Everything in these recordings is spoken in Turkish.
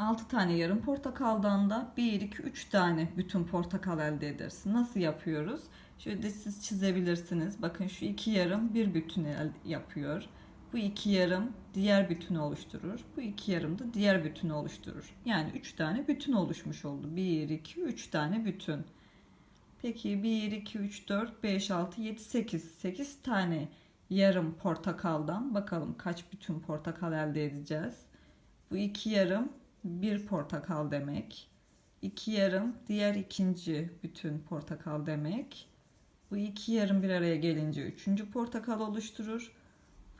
6 tane yarım portakaldan da 1, 2, 3 tane bütün portakal elde edersin. Nasıl yapıyoruz? Şöyle siz çizebilirsiniz. Bakın şu iki yarım bir bütün yapıyor. Bu iki yarım diğer bütünü oluşturur. Bu iki yarım da diğer bütünü oluşturur. Yani 3 tane bütün oluşmuş oldu. 1, 2, 3 tane bütün. Peki 1, 2, 3, 4, 5, 6, 7, 8. 8 tane yarım portakaldan bakalım kaç bütün portakal elde edeceğiz. Bu iki yarım bir portakal demek. İki yarım diğer ikinci bütün portakal demek. Bu iki yarım bir araya gelince üçüncü portakal oluşturur.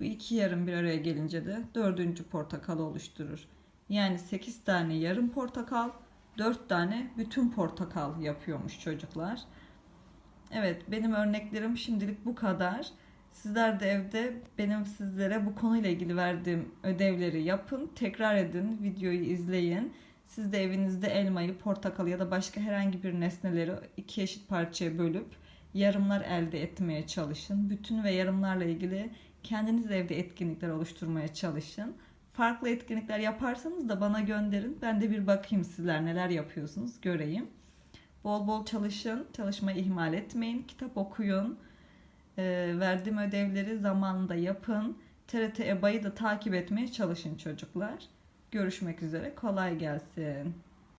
Bu iki yarım bir araya gelince de dördüncü portakal oluşturur. Yani 8 tane yarım portakal, 4 tane bütün portakal yapıyormuş çocuklar. Evet, benim örneklerim şimdilik bu kadar. Sizler de evde benim sizlere bu konuyla ilgili verdiğim ödevleri yapın, tekrar edin, videoyu izleyin. Siz de evinizde elmayı, portakalı ya da başka herhangi bir nesneleri iki eşit parçaya bölüp yarımlar elde etmeye çalışın. Bütün ve yarımlarla ilgili kendiniz evde etkinlikler oluşturmaya çalışın. Farklı etkinlikler yaparsanız da bana gönderin. Ben de bir bakayım sizler neler yapıyorsunuz göreyim. Bol bol çalışın, çalışmayı ihmal etmeyin, kitap okuyun. Ee, verdiğim ödevleri zamanında yapın. TRT EBA'yı da takip etmeye çalışın çocuklar. Görüşmek üzere, kolay gelsin.